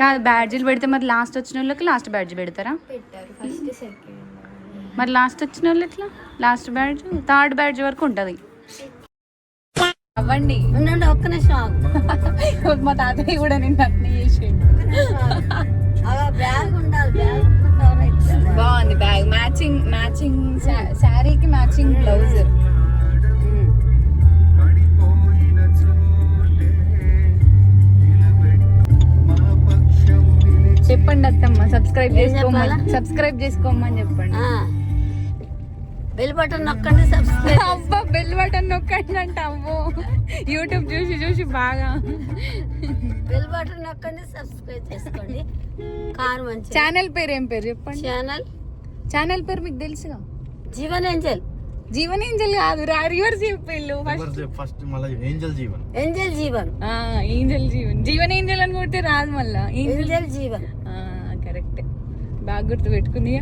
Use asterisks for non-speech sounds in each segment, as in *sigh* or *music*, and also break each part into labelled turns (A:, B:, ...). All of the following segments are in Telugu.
A: కాదు బ్యాడ్జీలు పెడితే మరి లాస్ట్ వచ్చిన వాళ్ళకి లాస్ట్ బ్యాడ్జ్ పెడతారా?
B: పెట్టారు ఫస్ట్ సెకండ్
A: మరి లాస్ట్ వచ్చిన వాళ్ళు ఎట్లా? లాస్ట్ బ్యాడ్జ్ థర్డ్ బ్యాడ్జ్ వరకు ఉంటుంది. అవ్వండి.
C: ఉండండి ఒక్క నిమిషం.
A: మా తాతయ్య కూడా నిన్న అట్నే చేసిండు.
C: బ్యాగ్ ఉండాలి బ్యాగ్
A: బాగుంది బ్యాగ్. మ్యాచింగ్ మ్యాచింగ్ శారీకి మ్యాచింగ్ బ్లౌజ్. చెప్పండి అత్తమ్మ సబ్స్క్రైబ్? చేసుకోమని సబ్స్క్రైబ్ చేసుకోమని చెప్పండి.
C: బెల్ బటన్ నొక్కండి సబ్స్క్రైబ్ *laughs*
A: అబ్బా బెల్ బటన్ నొక్కండి అంట అవ్వో యూట్యూబ్ చూసి చూసి బాగా.
C: బెల్ బటన్ నొక్కండి సబ్స్క్రైబ్ చేసుకోండి. కారు మంచి
A: ఛానల్ పేరు ఏం పేరు చెప్పండి?
C: ఛానల్
A: ఛానల్ పేరు మీకు తెలుసుగా?
C: జీవన్ ఏంజల్.
A: జీవన్ ఏంజల్ కాదు రివర్స్ చెప్పిల్లు ఫస్ట్
D: ఫస్ట్ మళ్ళీ angel Jeevan
C: angel Jeevan
A: angel Jeevan Jeevan angel అని కొడితే రాదు మళ్ళా. ఏంజల్
C: జీవన్
A: కరెక్ట్ బాగా గుర్తు పెట్టుకుంది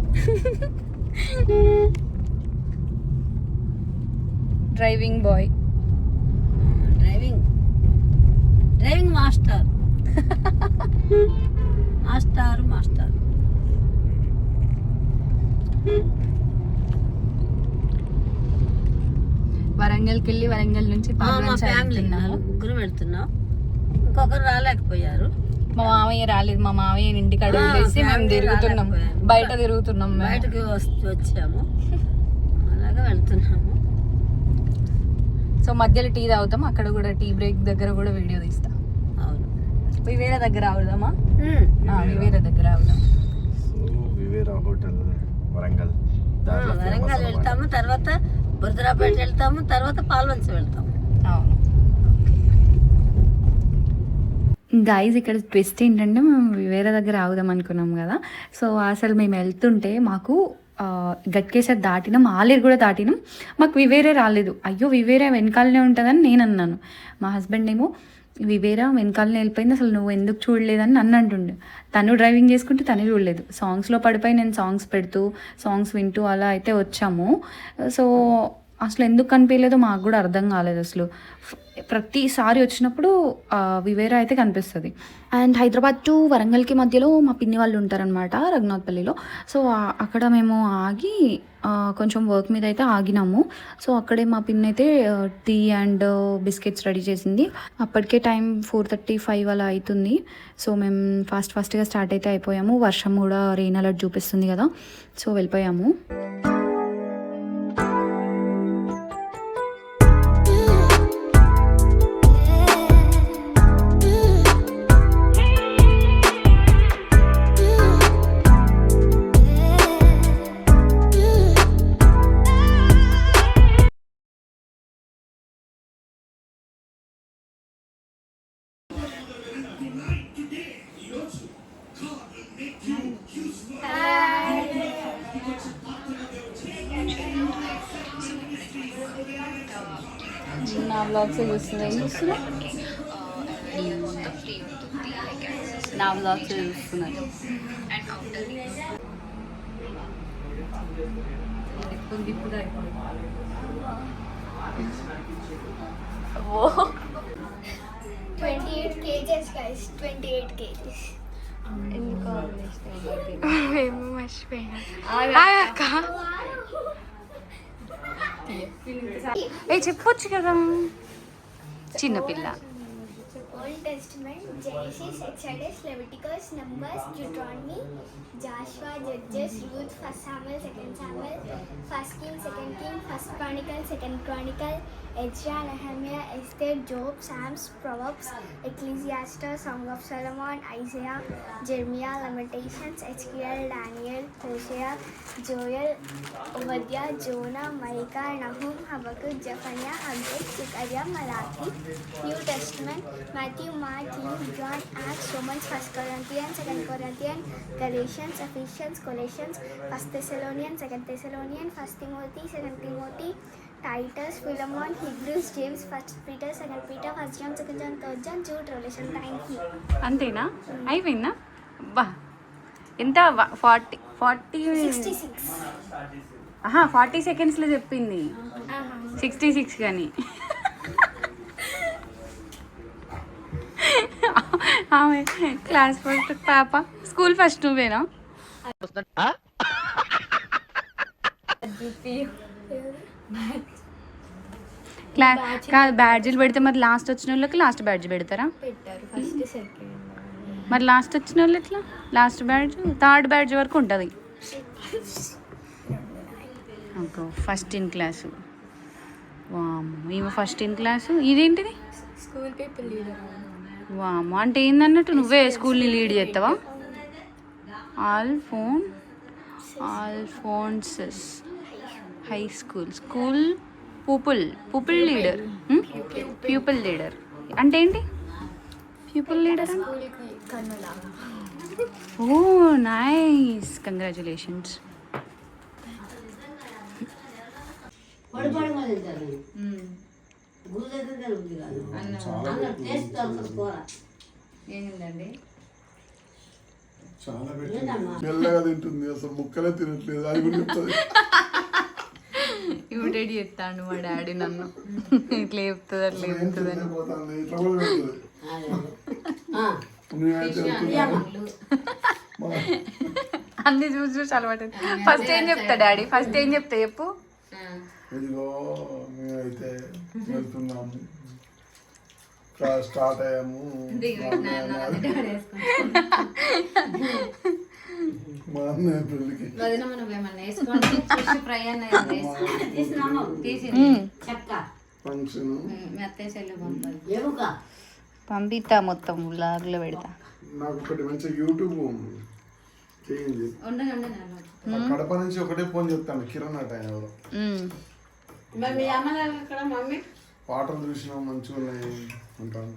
A: driving boy
C: driving driving master master master
A: వరంగల్కి వెళ్ళి వరంగల్ నుంచి.
C: ముగ్గురు వెళ్తున్నాం. ఇంకొకరు రాలేకపోయారు.
A: మా మామయ్య రాలేదు. మా మామయ్య ఇంటికి
C: ఆ,
A: అడుగులేసి మేము తిరుగుతున్నాం. బయట తిరుగుతున్నాం మేము.
C: బయటకు వస్తూ వచ్చాము. అలాగే వెళ్తున్నాము.
A: సో మధ్యలో టీ తాగుతాం. అక్కడ కూడా టీ బ్రేక్ దగ్గర కూడా వీడియో తీస్తాం.
C: అవును.
A: వివేర దగ్గర ఆవుదామా
C: ఉమ్.
A: వివేర దగ్గర
D: వివేరా హోటల్ వరంగల్.
C: వరంగల్. వెళ్తాము. తర్వాత బురదరాపేట వెళ్తాము తర్వాత పాల్వంచ వెళ్తాము.
A: అవును. గైజ్ ఇక్కడ ట్విస్ట్ ఏంటంటే మేము వివేర దగ్గర ఆగుదాం అనుకున్నాం కదా. సో అసలు మేము వెళ్తుంటే మాకు గట్కేసర్ దాటినాం ఆలేరు కూడా దాటినాం మాకు వివేరే రాలేదు. అయ్యో వివేరే వెనకాలనే ఉంటుందని నేను అన్నాను మా హస్బెండ్ ఏమో వివేరా వెనకాలనే వెళ్ళిపోయింది అసలు నువ్వు ఎందుకు చూడలేదని నన్ను అంటుండే. తను డ్రైవింగ్ చేసుకుంటే తను చూడలేదు. సాంగ్స్లో పడిపోయి నేను సాంగ్స్ పెడుతూ సాంగ్స్ వింటూ అలా అయితే వచ్చాము. సో అసలు ఎందుకు కనిపించలేదో మాకు కూడా అర్థం కాలేదు అసలు. ప్రతిసారి వచ్చినప్పుడు వివేరా అయితే కనిపిస్తుంది. అండ్ హైదరాబాద్ టు వరంగల్కి మధ్యలో మా పిన్ని వాళ్ళు ఉంటారనమాట రఘునాథ్పల్లిలో సో అక్కడ మేము ఆగి కొంచెం వర్క్ మీద అయితే ఆగినాము. సో అక్కడే మా పిన్ని అయితే టీ అండ్ బిస్కెట్స్ రెడీ చేసింది. అప్పటికే టైం ఫోర్ థర్టీ ఫైవ్ అలా అవుతుంది సో మేము ఫాస్ట్ ఫాస్ట్గా స్టార్ట్ అయితే అయిపోయాము. వర్షం కూడా రెయిన్ అలర్ట్ చూపిస్తుంది కదా. సో వెళ్ళిపోయాము. నా బ్లాగ్స్ చూస్తున్నా ఏం చూస్తున్నా నా బ్లాగ్స్ చూస్తున్నాను ఇప్పుడు ఇప్పుడు అయిపోయింది. ఓ
B: 28 kgs guys. 28 kgs మేము మర్చిపోయినా
A: ఏ చెప్పొచ్చు కదా. చిన్నపిల్ల
B: Old Testament, Genesis, Exodus, Leviticus, Numbers, Deuteronomy, Joshua, Judges, Ruth, First Samuel, Second Samuel, First King, Second King, First Chronicle, Second Chronicle, Ezra, Nehemiah, Esther, Job, Psalms, Proverbs, Ecclesiastes, Song of Solomon, Isaiah, Jeremiah, Lamentations, Ezekiel, Daniel, Hosea, Joel, Obadiah, Jonah, Micah, Nahum, Habakkuk, Zephaniah, Haggai, Zechariah, Malachi, New Testament, Matthew, Mark, Luke, John, Acts, Romans, First Corinthians, Second Corinthians, Galatians, Ephesians, Colossians, First Thessalonians, Second Thessalonians, First Timothy, Second Timothy, Titus, Philemon, Hebrews, James, First Peter, Second Peter, First John, Second John, Third John, Jude, Revelation. Thank you.
A: అంతేనా అయిపోయిందా బా ఎంత ఫార్టీ ఫార్టీ
B: 66.
A: ఆహా ఫార్టీ సెకండ్స్లో చెప్పింది సిక్స్టీ సిక్స్ కానీ ఆమె క్లాస్ ఫస్ట్ పాప. స్కూల్ ఫస్ట్ నువ్వేనా? క్లా కాదు బ్యాడ్జీలు పెడితే మరి లాస్ట్ వచ్చిన వాళ్ళకి లాస్ట్ బ్యాడ్జ్ పెడతారా?
B: పెట్టారు ఫస్ట్ సెకండ్.
A: మరి లాస్ట్ వచ్చిన వాళ్ళు ఎట్లా? Last badge? థర్డ్ బ్యాడ్జ్ వరకు ఉంటుంది. First in class. ఈమె ఫస్ట్ ఇన్ క్లాసు. ఇదేంటిది?
B: స్కూల్ పీపుల్ లీడర్
A: వామ్మో. అంటే ఏందన్నట్టు నువ్వే స్కూల్ని లీడ్ చేస్తావా? Alphonsus Alphonsus high school. School pupil pupil leader. Pupil leader. అంటే ఏంటి? Pupil leader oh nice. Congratulations.
C: పడి గుళ్ళైతే తిరుగుతుంది కాదు అన్నం టేస్ట్ కూర
A: ఏంటండి
E: చాలా మెల్లగా తింటుంది అసలు ముక్కలే తినట్లేదు. అది కూడా చెప్తుంది
A: ఇమిటేట్ చేస్తాడు మా డాడీ నన్ను. ఇట్లా చెప్తుంది అట్లా
E: ఏం
A: చెప్తుంది అన్ని. చూసి చూసి అలవాటు ఫస్ట్ ఏం చెప్తా డాడీ? ఫస్ట్ ఏం చెప్తా చెప్పు.
E: ఇదిగో మేమైతే వెళ్తున్నాము క్లాస్ స్టార్ట్ అయ్యాము. మా అన్నయ్య పెళ్ళికి.
C: చెక్క
E: ఫంక్షన్.
A: పంపిస్తా మొత్తం వ్లాగ్లో పెడతా.
E: నాకు ఒకటి మంచి యూట్యూబ్ చేయండి. మా కడప నుంచి ఒకటే ఫోన్ చెప్తాను కిరణ్ అట ఆయన. పాటలు చూసినా మంచిగా ఉన్నాయి అంటాను.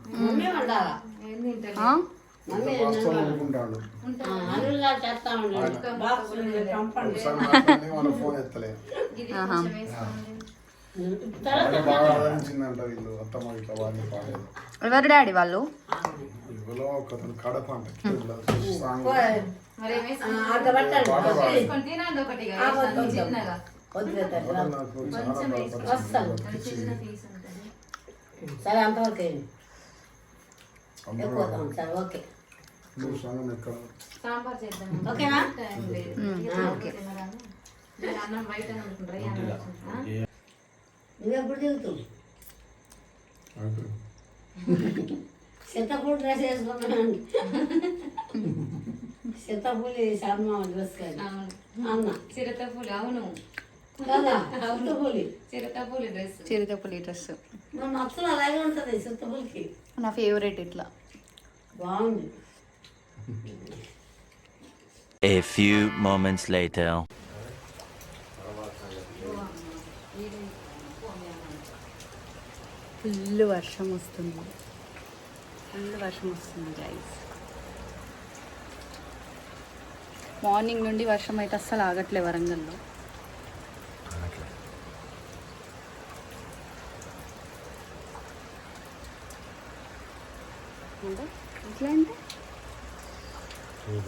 E: అనుకుంటాడు మన ఫోన్ ఎత్తలే. వీళ్ళు
A: ఎవరు డాడీ వాళ్ళు?
E: కడప
C: వస్తాను. సరే అంతవరకు
E: అందరూ
C: ఎక్కువ సరే ఓకే.
E: సాంగ్ ఎక్కడ
C: ఓకేనా.
A: ఓకే.
C: నువ్వెప్పుడు దిగుతావు
E: అయిపోయింది.
C: చింతపూడి డ్రెస్ వేసుకున్నానండి చింతపూడి శర్మ డ్రెస్ కానీ అన్న.
F: చిరతపూలు అవును. చిరతపూలు. డ్రెస్.
A: చిరుతపులి డ్రెస్.
C: మన మొత్తం అలాగే ఉంటుంది చింతపూలికి
A: నా ఫేవరెట్ ఇట్లా.
C: బాగుంది.
G: A few moments later.
A: Full వర్షం వస్తుంది. ఫుల్ వర్షం వస్తుంది గైస్ మార్నింగ్ నుండి వర్షం అయితే అస్సలు ఆగట్లే వరంగల్లో అంటే ఎట్లా అంటే?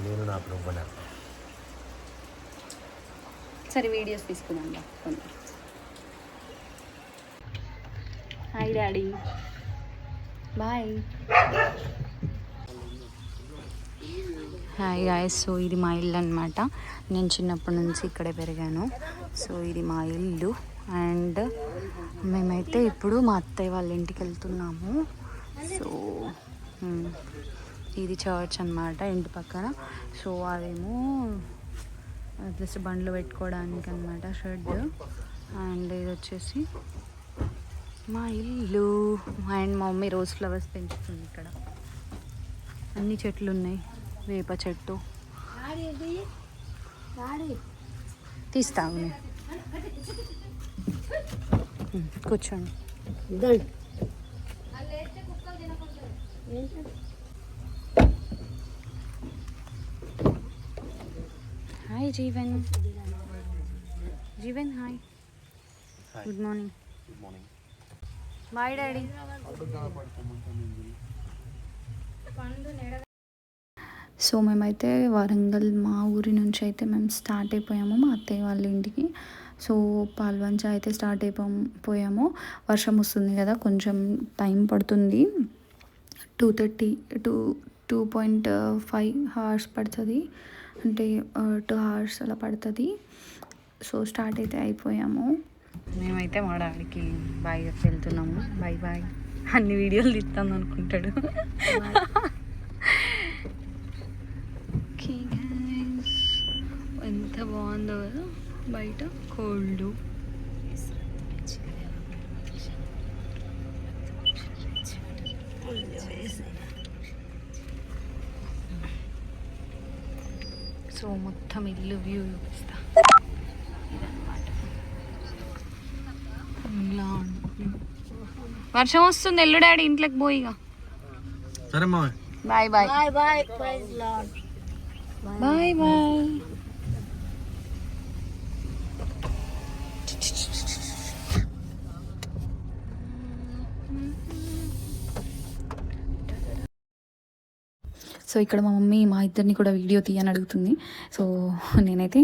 D: నేను
A: సరే వీడియోస్ తీసుకుందాం రా కొన్ని. Hi daddy. Bye. Hi guys so ఇది మా ఇల్లు అనమాట నేను చిన్నప్పటి నుంచి ఇక్కడే పెరిగాను. సో ఇది మా ఇల్లు. అండ్ మేమైతే ఇప్పుడు మా అత్తయ్య వాళ్ళ ఇంటికి వెళ్తున్నాము. సో ఇది చర్చ్ అన్నమాట ఇంటి పక్కన. సో అదేమో జస్ట్ బండ్లు పెట్టుకోవడానికి అనమాట షెడ్. అండ్ ఇది వచ్చేసి మా ఇల్లు. అండ్ మా మమ్మీ రోజ్ ఫ్లవర్స్ పెంచుతుంది ఇక్కడ. అన్ని చెట్లు ఉన్నాయి. వేప చెట్టు. తీస్తావు కూర్చోండి. Hi Jeevan Jeevan hi good morning
D: good morning
A: bye daddy so మేమైతే వరంగల్ మా ఊరి నుంచి అయితే మేము స్టార్ట్ అయిపోయాము మా అత్తయ్య వాళ్ళ ఇంటికి. సో పాల్వంచ అయితే స్టార్ట్ అయిపోయాం పోయాము. వర్షం వస్తుంది కదా కొంచెం టైం పడుతుంది. Two thirty two two point five hours పడుతుంది. అంటే టూ హార్స్ అలా పడుతుంది. సో స్టార్ట్ అయితే అయిపోయాము. మేమైతే మా డాడీకి బాయ్ చెప్పి వెళ్తున్నాము. Bye bye. అన్ని వీడియోలు తీస్తాను అనుకుంటాడు. ఎంత బాగుందో కదా. బయట కోల్డ్. సో మొత్తం ఇల్లు వ్యూ చూపిస్తా. ఇదన్నమాట. వర్షం వస్తుంది ఎల్లు డాడీ ఇంట్లోకి పోయిగా
D: సరే
A: bye bye.
C: Bye bye
A: bye bye. So ఇక్కడ మా మమ్మీ మా ఇద్దరిని కూడా వీడియో తీయని అడుగుతుంది. సో నేనైతే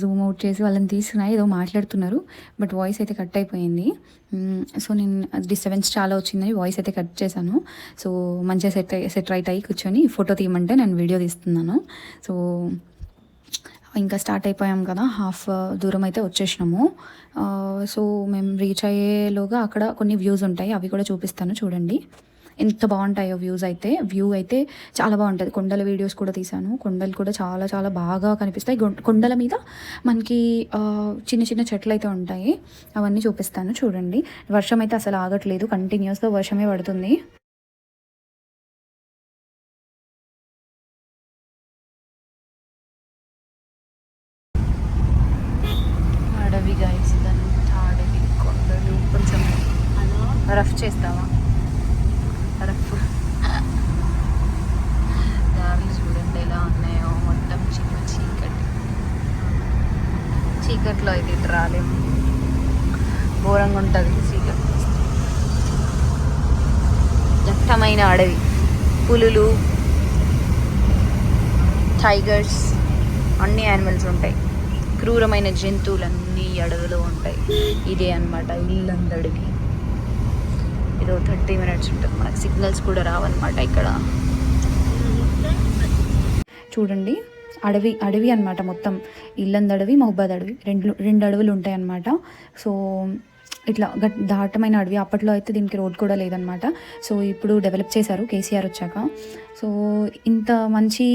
A: జూమ్ అవుట్ చేసి వాళ్ళని తీస్తున్నా ఏదో మాట్లాడుతున్నారు బట్ వాయిస్ అయితే కట్ అయిపోయింది. సో నేను డిస్టర్బెన్స్ చాలా వచ్చిందని వాయిస్ అయితే కట్ చేశాను. సో మంచిగా సెట్ సెట్ రైట్ అయ్యి కూర్చొని ఫోటో తీయమంటే నేను వీడియో తీస్తున్నాను. సో ఇంకా స్టార్ట్ అయిపోయాం కదా హాఫ్ దూరం అయితే వచ్చేసినాము. సో మేము రీచ్ అయ్యేలోగా అక్కడ కొన్ని వ్యూస్ ఉంటాయి అవి కూడా చూపిస్తాను చూడండి. ఎంత బాగుంటాయో వ్యూస్ అయితే వ్యూ అయితే చాలా బాగుంటుంది. కొండల వీడియోస్ కూడా తీశాను. కొండలు కూడా చాలా చాలా బాగా కనిపిస్తాయి. కొండల మీద మనకి చిన్న చిన్న చెట్లు అయితే ఉంటాయి. అవన్నీ చూపిస్తాను. చూడండి. వర్షం అయితే అసలు ఆగట్లేదు. కంటిన్యూస్గా వర్షమే పడుతుంది. అడవి గైస్ ఇదంతా అడవి కొండలు. కొంచెం రఫ్ చేస్తావా రఫ్ దారులు చూడండి ఎలా ఉన్నాయో మొత్తం చిన్న చీకటి చీకట్లో అయితే ఇటు రాలేము ఘోరంగా ఉంటుంది చీకటి. దట్టమైన అడవి. పులులు టైగర్స్ అన్ని యానిమల్స్ ఉంటాయి. క్రూరమైన జంతువులన్నీ అడవిలో ఉంటాయి. ఇదే అనమాట ఇల్లందడికి. ఇదో థర్టీ మినిట్స్ ఉంటుంది. మనకి సిగ్నల్స్ కూడా రావన్నమాట ఇక్కడ. చూడండి. అడవి అడవి అనమాట మొత్తం. ఇల్లంద అడవి మహబాద్ అడవి. రెండు రెండు అడవులు ఉంటాయన్నమాట. సో ఇట్లా గట్ దాటమైన అడవి. అప్పట్లో అయితే దీనికి రోడ్ కూడా లేదనమాట సో ఇప్పుడు డెవలప్ చేశారు కేసీఆర్ వచ్చాక. సో ఇంత మంచి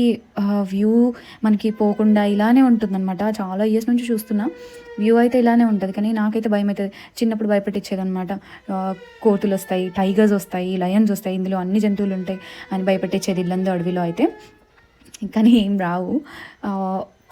A: వ్యూ మనకి పోకుండా ఇలానే ఉంటుందన్నమాట. చాలా ఇయర్స్ నుంచి చూస్తున్నా. వ్యూ అయితే ఇలానే ఉంటుంది. కానీ నాకైతే భయం అవుతుంది చిన్నప్పుడు భయపెట్టించేదనమాట కోతులు వస్తాయి టైగర్స్ వస్తాయి లయన్స్ వస్తాయి. ఇందులో అన్ని జంతువులు ఉంటాయి అని భయపెట్టించేది ఇల్లందు అడవిలో అయితే. కానీ ఏం రావు.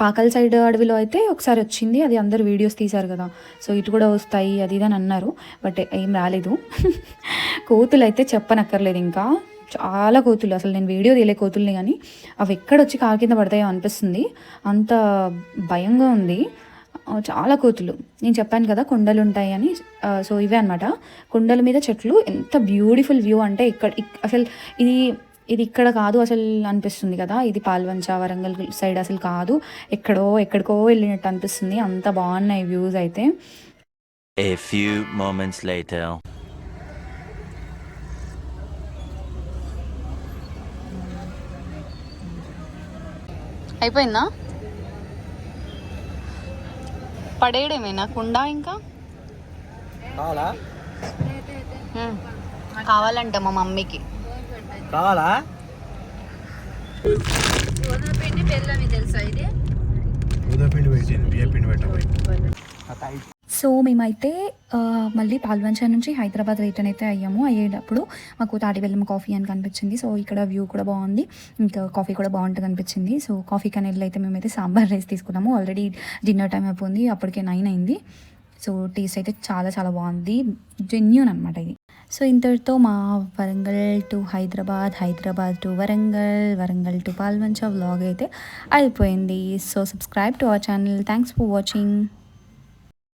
A: పాకల్ సైడ్ అడవిలో అయితే ఒకసారి వచ్చింది అది అందరు వీడియోస్ తీశారు కదా. సో ఇటు కూడా వస్తాయి అది ఇది అని అన్నారు బట్ ఏం రాలేదు. *laughs* కోతులు అయితే చెప్పనక్కర్లేదు ఇంకా. చాలా కోతులు అసలు నేను వీడియో తీయలే కోతుల్ని కానీ. అవి ఎక్కడొచ్చి కాలు కింద పడతాయో అనిపిస్తుంది. అంత భయంగా ఉంది. చాలా కోతులు. నేను చెప్పాను కదా కొండలు ఉంటాయి అని. సో ఇవే అనమాట కొండల మీద చెట్లు ఎంత బ్యూటిఫుల్ వ్యూ అంటే ఇక్కడ అసలు ఇది ఇది ఇక్కడ కాదు అసలు అనిపిస్తుంది కదా. ఇది పాల్వంచ వరంగల్ సైడ్ అసలు కాదు. ఎక్కడో ఎక్కడికో వెళ్ళినట్టు అనిపిస్తుంది. అంత బాగున్నాయి వ్యూస్ అయితే.
G: A few moments later.
A: అయిపోయిందా? పడేయడమేనా? కుండ ఇంకా. కావాలంట మా మమ్మీకి.
D: కావాలా? పిండి పెట్టింది బియ్య పిండి పెట్టబోయి
A: సో మేమైతే మళ్ళీ పాల్వంచ నుంచి హైదరాబాద్ రిటర్న్ అయితే అయ్యాము. అయ్యేటప్పుడు మాకు తాటిబెల్లం కాఫీ అని కనిపించింది. సో ఇక్కడ వ్యూ కూడా బాగుంది. ఇంకా కాఫీ కూడా బాగుంటుంది అనిపించింది. సో కాఫీ కనేళ్ళు అయితే మేమైతే సాంబార్ రైస్ తీసుకున్నాము. ఆల్రెడీ డిన్నర్ టైం అయిపోయింది. అప్పటికే నైన్ అయింది. సో టేస్ట్ అయితే చాలా చాలా బాగుంది. జెన్యున్ అనమాట ఇది. సో ఇంతటితో మా Warangal to Hyderabad Hyderabad to Warangal Warangal to Palvancha vlog అయితే అయిపోయింది. So subscribe to our channel thanks for watching